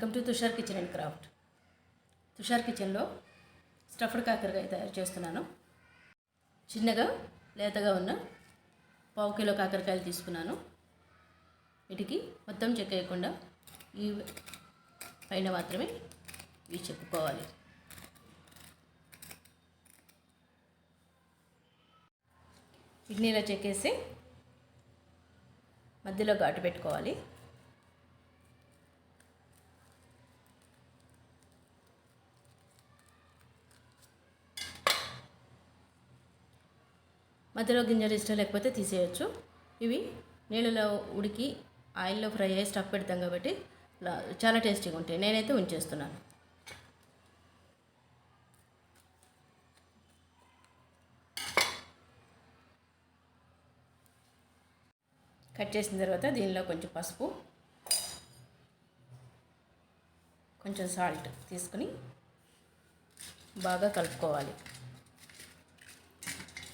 Welcome to Tushar kitchen and craft. Tushar కిచెన్లో stuffed కాకరకాయ తయారు చేస్తున్నాను. చిన్నగా లేతగా ఉన్న పావు కిలో కాకరకాయలు తీసుకున్నాను. వీటికి మొత్తం చెక్కేయకుండా ఈ పైన మాత్రమే ఇవి చెప్పుకోవాలి. వీటిని ఇలా చెక్కేసి మధ్యలో ఘాటు పెట్టుకోవాలి. మధ్యలో గింజలు ఇష్టం లేకపోతే తీసేయచ్చు. ఇవి నీళ్ళలో ఉడికి ఆయిల్లో ఫ్రై అయ్యి స్టఫ్ పెడతాం కాబట్టి చాలా టేస్టీగా ఉంటాయి. నేనైతే ఉంచేస్తున్నాను. కట్ చేసిన తర్వాత దీనిలో కొంచెం పసుపు కొంచెం సాల్ట్ తీసుకుని బాగా కలుపుకోవాలి.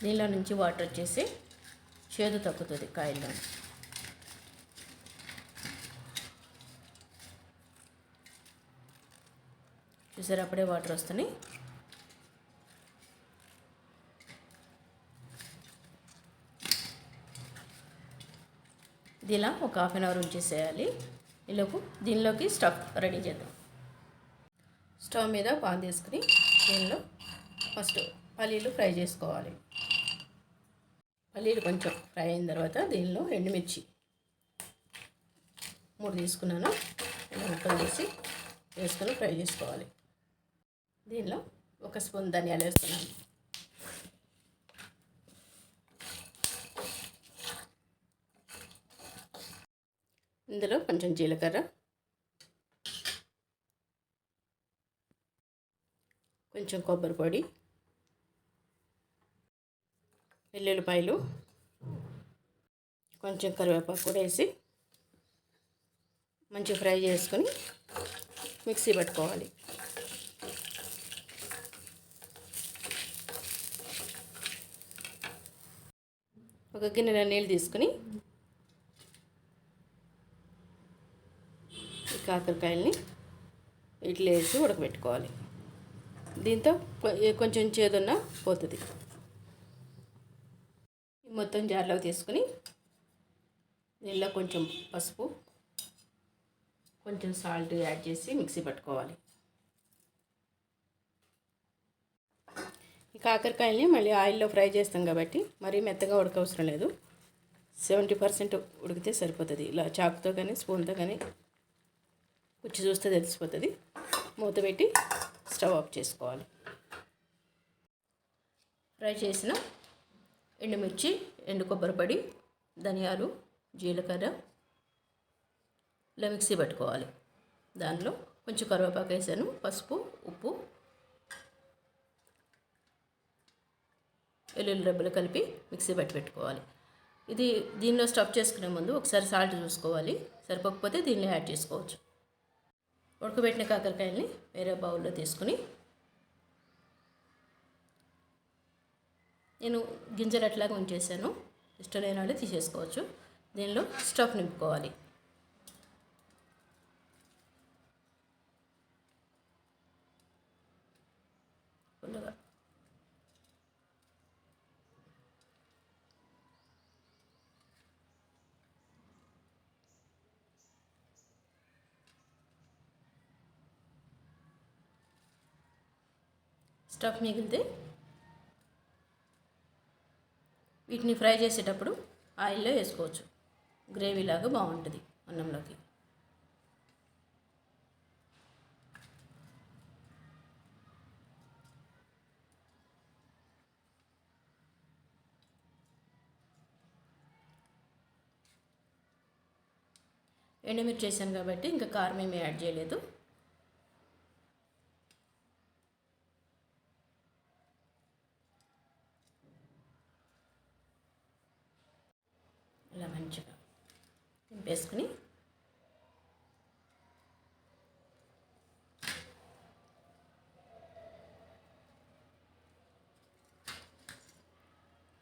దీనిలో నుంచి వాటర్ వచ్చేసి చేదు తగ్గుతుంది కాయల్లో. చూసారు అప్పుడే వాటర్ వస్తున్నాయి. ఇది ఇలా ఒక హాఫ్ అన్ అవర్ ఉంచేసేయాలి. ఈలోపు దీనిలోకి స్టఫ్ రెడీ చేద్దాం. స్టవ్ మీద పాన్ తీసుకుని దీనిలో ఫస్ట్ పల్లీలు ఫ్రై చేసుకోవాలి. పల్లీలు కొంచెం ఫ్రై అయిన తర్వాత దీనిలో ఎండుమిర్చి మూడు తీసుకున్నాను. ముక్కలు వేసి వేసుకొని ఫ్రై చేసుకోవాలి. దీనిలో ఒక స్పూన్ ధనియాలు వేస్తున్నాను. ఇందులో కొంచెం జీలకర్ర కొంచెం కొబ్బరి పొడి వెల్లుల్లిపాయలు కొంచెం కరివేపాకు కూడా వేసి మంచిగా ఫ్రై చేసుకొని మిక్సీ పెట్టుకోవాలి. ఒక గిన్నెలో నీళ్ళు తీసుకుని ఈ కాకరకాయల్ని ఇట్లా వేసి ఉడకబెట్టుకోవాలి. దీంతో కొంచెం చేదున్న పోతుంది. మొత్తం జార్లోకి తీసుకుని దీనిలో కొంచెం పసుపు కొంచెం సాల్ట్ యాడ్ చేసి మిక్సీ పట్టుకోవాలి. ఈ కాకరకాయల్ని మళ్ళీ ఆయిల్లో ఫ్రై చేస్తాం కాబట్టి మరీ మెత్తగా ఉడకవసరం లేదు. సెవెంటీ పర్సెంట్ ఉడికితే సరిపోతుంది. ఇలా చాకుతో కానీ స్పూన్తో కానీ కుచ్చి చూస్తే తెలిసిపోతుంది. మూత పెట్టి స్టవ్ ఆఫ్ చేసుకోవాలి. ఫ్రై చేసిన ఎండుమిర్చి ఎండు కొబ్బరి పొడి ధనియాలు జీలకర్ర ఇలా మిక్సీ పట్టుకోవాలి. దానిలో కొంచెం కరివేపాకు వేసాను పసుపు ఉప్పు వెల్లుల్లి రెబ్బలు కలిపి మిక్సీ పట్టి పెట్టుకోవాలి. ఇది దీనిలో స్టఫ్ చేసుకునే ముందు ఒకసారి సాల్ట్ చూసుకోవాలి. సరిపోకపోతే దీనిలో యాడ్ చేసుకోవచ్చు. ఉడకబెట్టిన కాకరకాయల్ని వేరే బౌల్లో తీసుకుని నేను గింజలు అట్లాగే ఉంచేసాను. ఇష్టం వాళ్ళు తీసేసుకోవచ్చు. దీనిలో స్టఫ్ నింపుకోవాలి. ఫుల్గా స్టఫ్ మిగిలితే వీటిని ఫ్రై చేసేటప్పుడు ఆయిల్లో వేసుకోవచ్చు. గ్రేవీ లాగా బాగుంటుంది అన్నంలోకి. ఎండుమిర్చి చేశాను కాబట్టి ఇంకా కారం ఏమీ యాడ్ చేయలేదు ఇలా మంచిగా వేసుకుని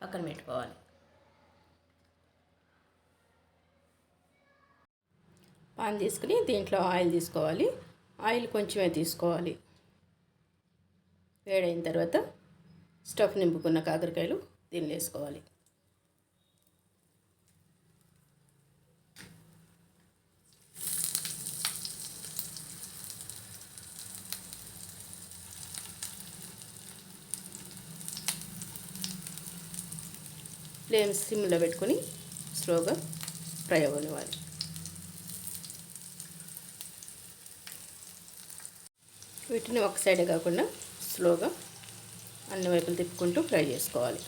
పక్కన పెట్టుకోవాలి. పాన్ తీసుకుని దీంట్లో ఆయిల్ తీసుకోవాలి. ఆయిల్ కొంచెమే తీసుకోవాలి. వేడైన తర్వాత స్టఫ్ నింపుకున్న కాకరకాయలు దీనిలో వేసుకోవాలి. ఫ్లేమ్ సిమ్లో పెట్టుకొని స్లోగా ఫ్రై అవ్వనివ్వాలి. వీటిని ఒక సైడే కాకుండా స్లోగా అన్ని వైపులు తిప్పుకుంటూ ఫ్రై చేసుకోవాలి.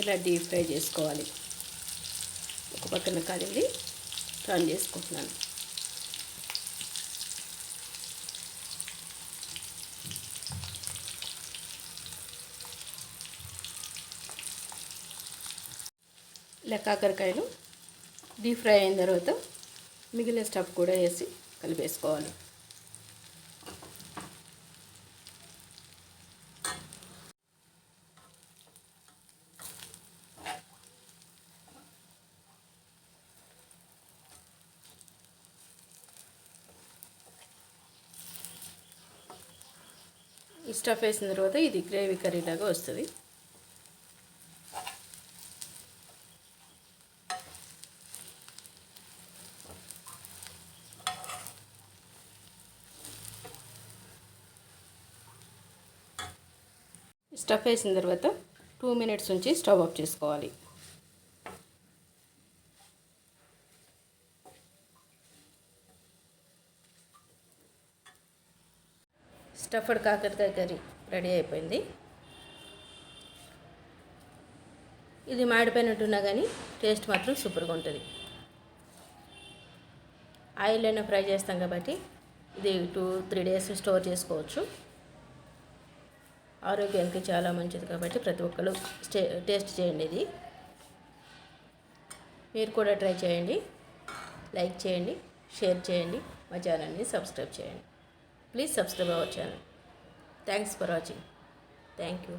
ఇలా డీప్ ఫ్రై చేసుకోవాలి. ఒక పక్కన కదిలి టర్న్ చేసుకుంటున్నాను. ఇలా కాకరకాయలు డీప్ ఫ్రై అయిన తర్వాత మిగిలిన స్టఫ్ కూడా వేసి కలిపేసుకోవాలి. స్టఫ్ వేసిన తర్వాత ఇది గ్రేవీ కర్రీ లాగా వస్తుంది. స్టఫ్ వేసిన తర్వాత టూ మినిట్స్ ఉంచి స్టవ్ ఆఫ్ చేసుకోవాలి. స్టఫ్డ్ కాకరకాయ కర్రీ రెడీ అయిపోయింది. ఇది మాడిపోయినట్టున్నా కానీ టేస్ట్ మాత్రం సూపర్గా ఉంటుంది. ఆయిల్లోనే ఫ్రై చేస్తాం కాబట్టి ఇది టూ త్రీ డేస్ స్టోర్ చేసుకోవచ్చు. ఆరోగ్యానికి చాలా మంచిది కాబట్టి ప్రతి ఒక్కరు స్టే టేస్ట్ చేయండి ఇది. మీరు కూడా ట్రై చేయండి. లైక్ చేయండి షేర్ చేయండి. మా ఛానల్ని సబ్స్క్రైబ్ చేయండి. Please subscribe our channel. Thanks for watching. Thank you.